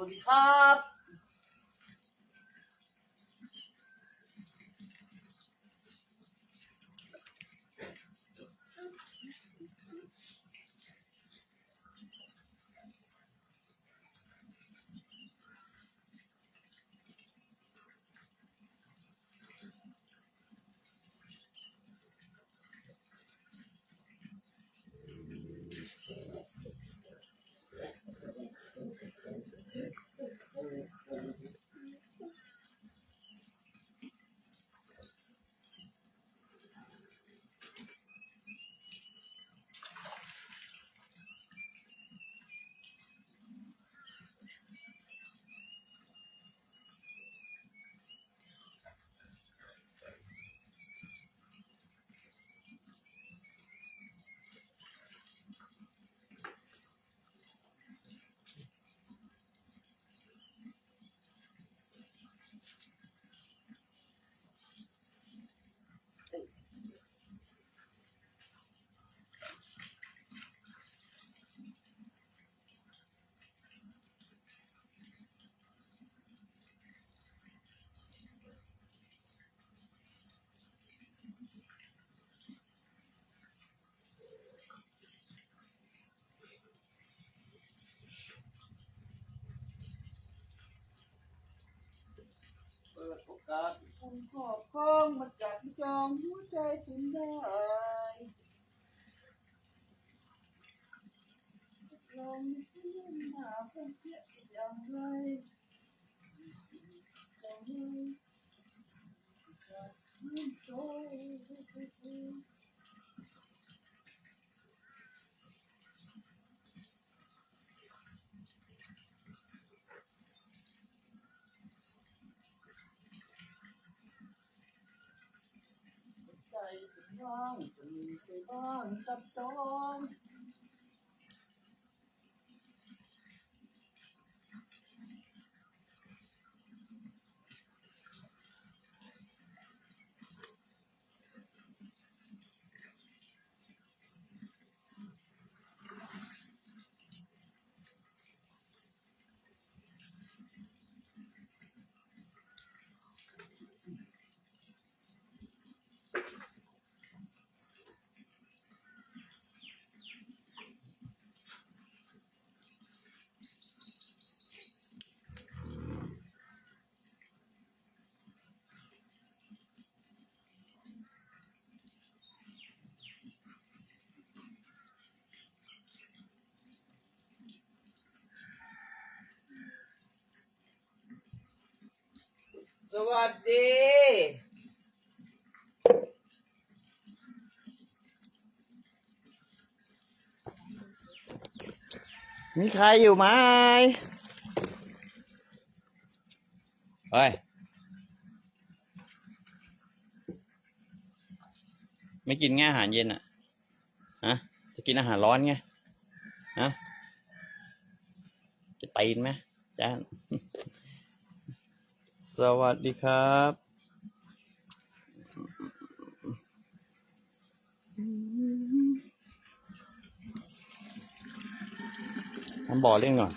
สวัสดีครับ เปิดโอกาสให้คุณครอบครองมันจับจองหัวใจคุณได้ลองเล่นหาเพื่อนเพียอย่างไรอย่างไรจะไม่โต ว่างจะมีใจบ้างกับจอง สวัสดี มีใครอยู่ไหมเฮ้ย ไม่กินง่ายอาหารเย็นอะฮะจะกินอาหารร้อนไงฮะจะตีนไหมจ้า วัสดีครับ ทำบ่อเล่นก่อน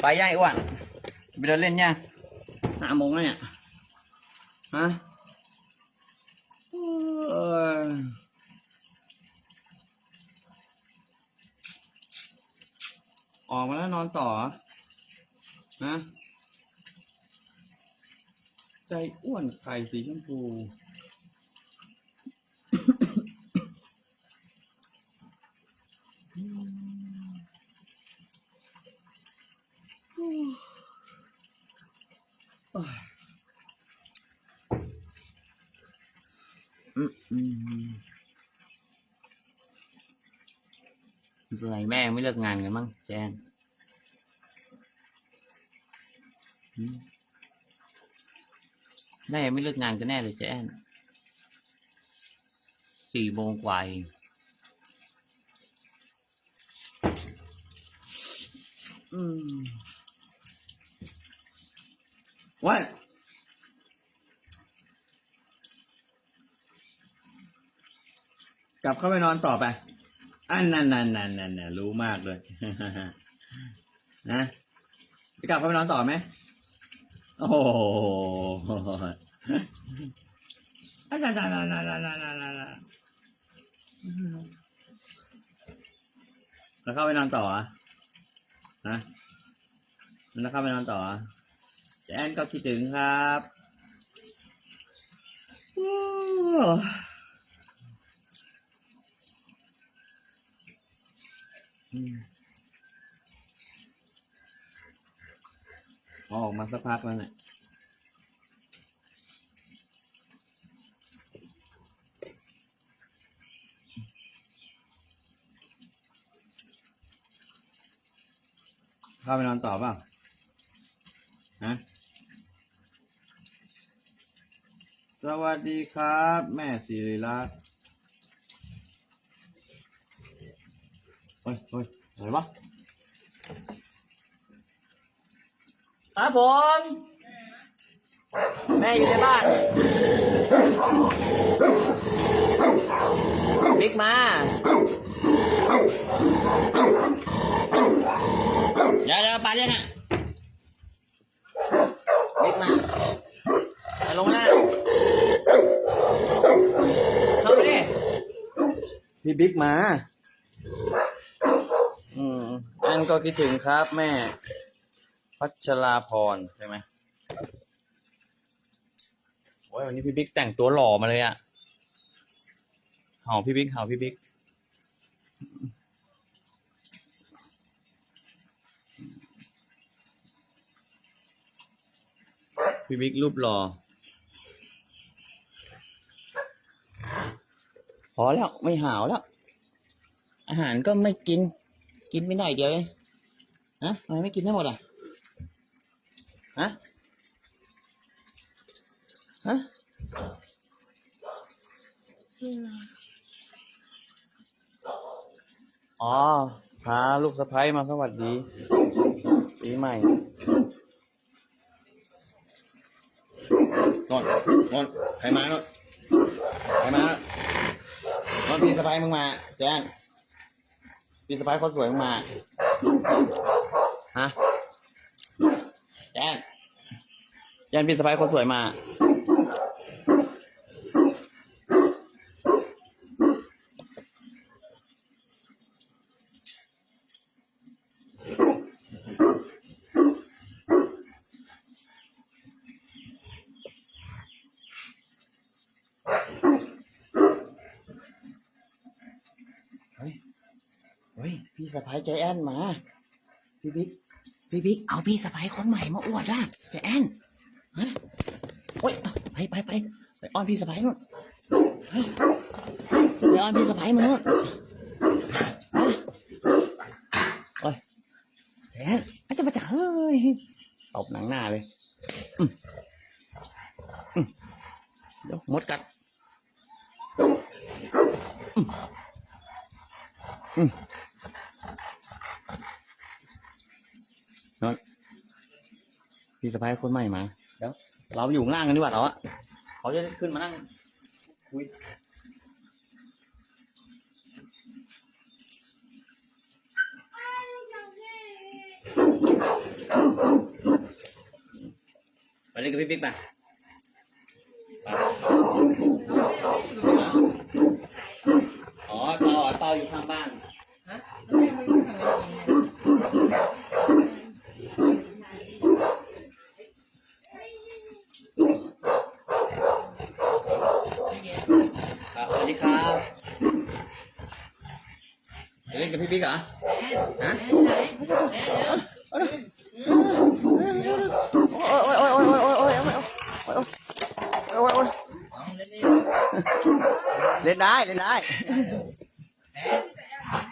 ไปย่างอ้อ้วน ไปเดินเล่นย่างห้าโมงแล้วเนี่ย ฮะออกมาแล้วนอนต่อเหรอฮะใจอ้วนไข่สีชมพูอืม อืมอะไรแม่ไม่เลิกงานกันมั้งแจนแม่ไม่เลิกงานกันแน่เลยแจนสี่โมงกว่าเองอืมวั กลับเข้าไปนอนต่อไป อันนั่นนั่นนั่นนั่นนั่นรู้มากเลย นะ จะกลับเข้าไปนอนต่อไหม โอ้โหอันนั่นนั่นนั่นนั่นนั่นนั่นแล้วเข้าไปนอนต่อเหรอะฮะแล้วเข้าไปนอนต่อเหรอนก็คิดถึงครับโอ้อืม พอออกมาสักพักแล้วเนี่ยเข้าไปนอนต่อเปล่าฮะสวัสดีครับ แม่สิริรัตน์ เฮ้ยเฮ้ยอะไรวะครับผม แม่อยู่ในบ้านบิ๊กมา เดี๋ยวเดี๋ยวไปเลยนะบิ๊กมาไปลงแล้วเข้าไปดิพี่บิ๊กมาอืมอัน ก็คิดถึงครับแม่ พัชราพรใช่ไหมโอ้ยวันนี้พี่บิ๊กแต่งตัวหล่อมาเลยอะเห่าพี่บิ๊กห่าพี่บิ๊กพี่บิ๊กรูปหล่อพอแล้วไม่หาวแล้ว อาหารก็ไม่กิน กินไปหน่อยเดียวเองฮะทำไมไม่กินให้หมดอะฮะฮะอ๋อพาลูกสะพ้ยมาสวัสดีปีใหม่นนนนใครมานนใครมานนพี่สะพ้ยมึงมา แจ้ง พี่สะพ้ายเขาสวยมึงมาฮะแจ้นแจ้นพี่สะพ้ายเขาสวยมา สะพายใจแอนมา พี่บิ๊กพี่บิ๊กเอาพี่สะพายคนใหม่มาอวดอะใจแอนฮะโอ้ยไปไปไปไปอ้อนพี่สะพายนู่นไปอ้อนพี่สะพายมานู่นโอ้ยใจแอนอาจจะมาจากเฮ้ยตบหนังหน้าเลยเดี๋ยวมดกัด พี่สะพ้ายคนใหม่มาเดี๋ยวเราอยู่ข้างล่างกันดีกว่าเราอะเขาจะขึ้นมานั่งคุยไปเล่นกับพี่บิ๊กไปอ๋อเตาเตาอยู่ข้างบ้าน ครับสวัสดีครับไปเล่นกับ พี่บิ๊กเหรอฮะโอ้ยโอ้ยโอ้ยโอ้ยโอ้ยโอ้ยโอ้ยโอ้ยโอ้ยเล่นได้เล่นได้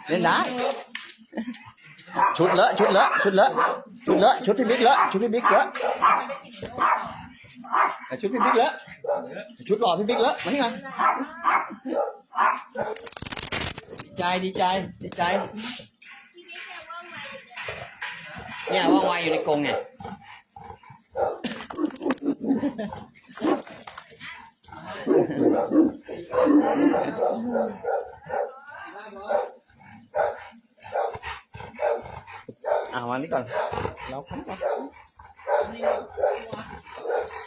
เล่นได้ ชุดเลอะชุดเลอะชุดเลอะชุดเลอะชุดพี่บิ๊กเลอะชุดพี่บิ๊กเลอะชุดพี่บิ๊กเลอะชุดหล่อพี่บิ๊กเลอะมาที่มาดี ใจดีใจดีใจ เนี่ยว่องไวอยู่ในกรงเนี่ยอ่าวันนี้ก่อนเราพันก่อน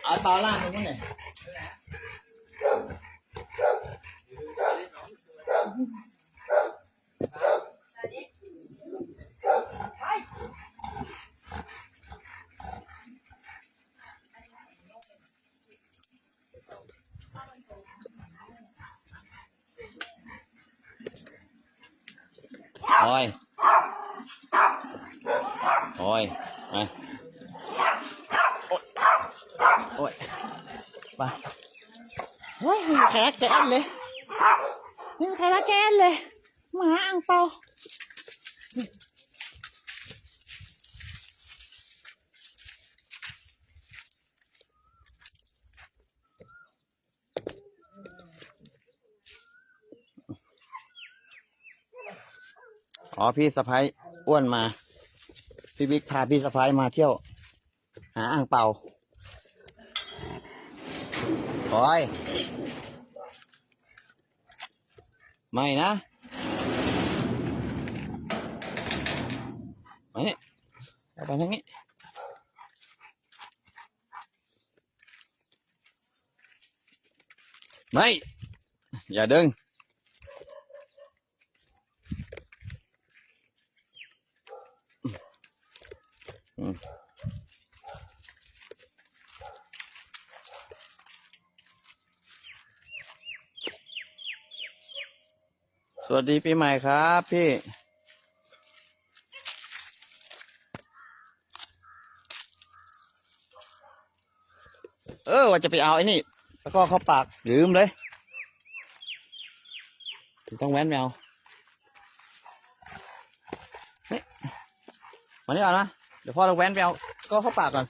เอาเตาล่างตรงนู้นหน่อย โอ้ยโอ้ยไปโอ้ยไปโอ้ยไม่มีใครรักแกแอนเลยไม่มีใครรักแกนเลยหมาอ่างเปา อ๋อพี่สะพ้ายอ้วนมา พี่บิ๊กพาพี่สะพ้ายมาเที่ยว หาอ่างเป่าโอ้ยไม่นะ มาเนี่ยเอาไปทางนี้ไม่ อย่าดึงสวัสดีปีใหม่ครับพี่ เออว่าจะไปเอาไอ้นี่ แล้วก็เข้าปากลืมเลยต้องแว้นแมวเฮ้ยมานี่ก่อนนะ เดี๋ยวพ่อเราแว้นไปเอาก็เข้าปากก่อน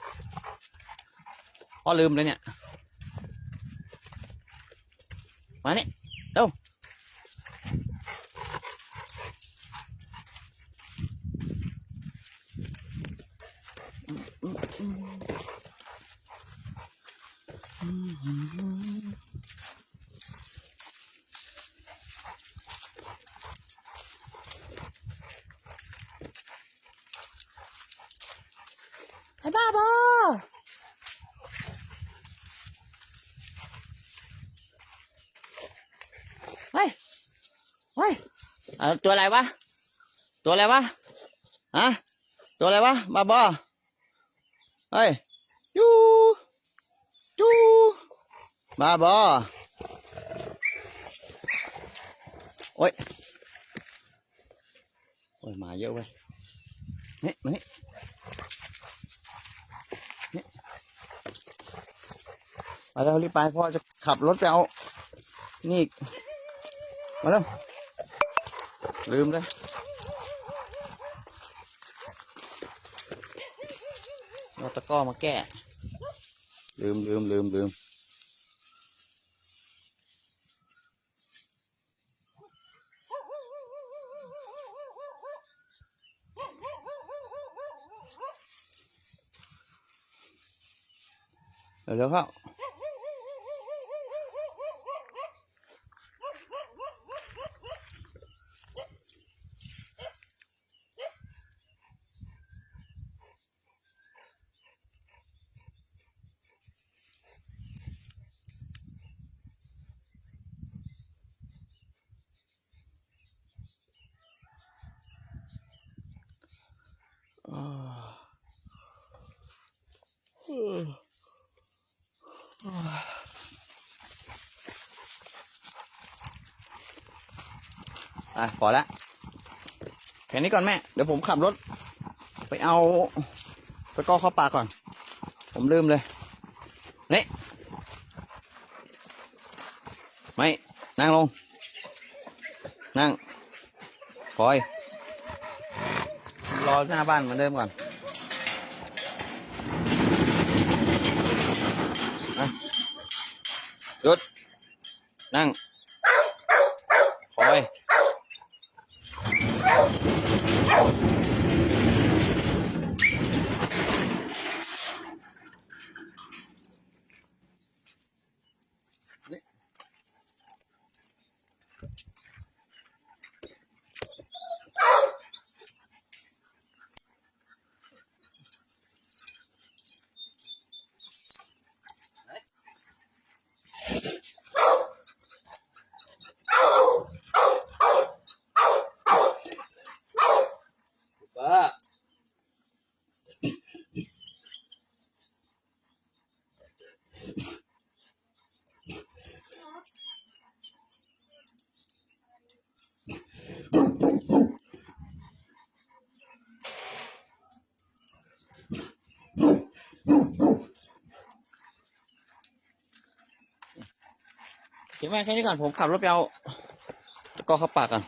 พ่อลืมเลยเนี่ย มานี่เร็วอ้บ้าบอเฮ้ยเฮ้ยเอาตัวอะไรวะ ตัวอะไรวะ ฮะ ตัวอะไรวะบ้าบอเฮ้ยยู ยูบ้าบอโอ้ย โอ้ยหมาเยอะเว้ย นี่มานี่มาแล้วรีบไปพ่อจะขับรถไปเอา นี่ มาแล้ว ลืมเลยเอาตะก้อมาแก้ ลืมลืมลืมลืมเดี๋ยวเดี๋ยวเข้า อะพอละแค่นี้ก่อนแม่ เดี๋ยวผมขับรถ ไปเอาตะกร้อเข้าปากก่อน ผมลืมเลย นี่ ไม่ นั่งลง นั่ง คอย รอหน้าบ้านเหมือนเดิมก่อนอะหยุดนั่ง คอย น คิดว่แค่นี้ก่อนผมขับรถไปเอาตะกอเข้าปากก่อน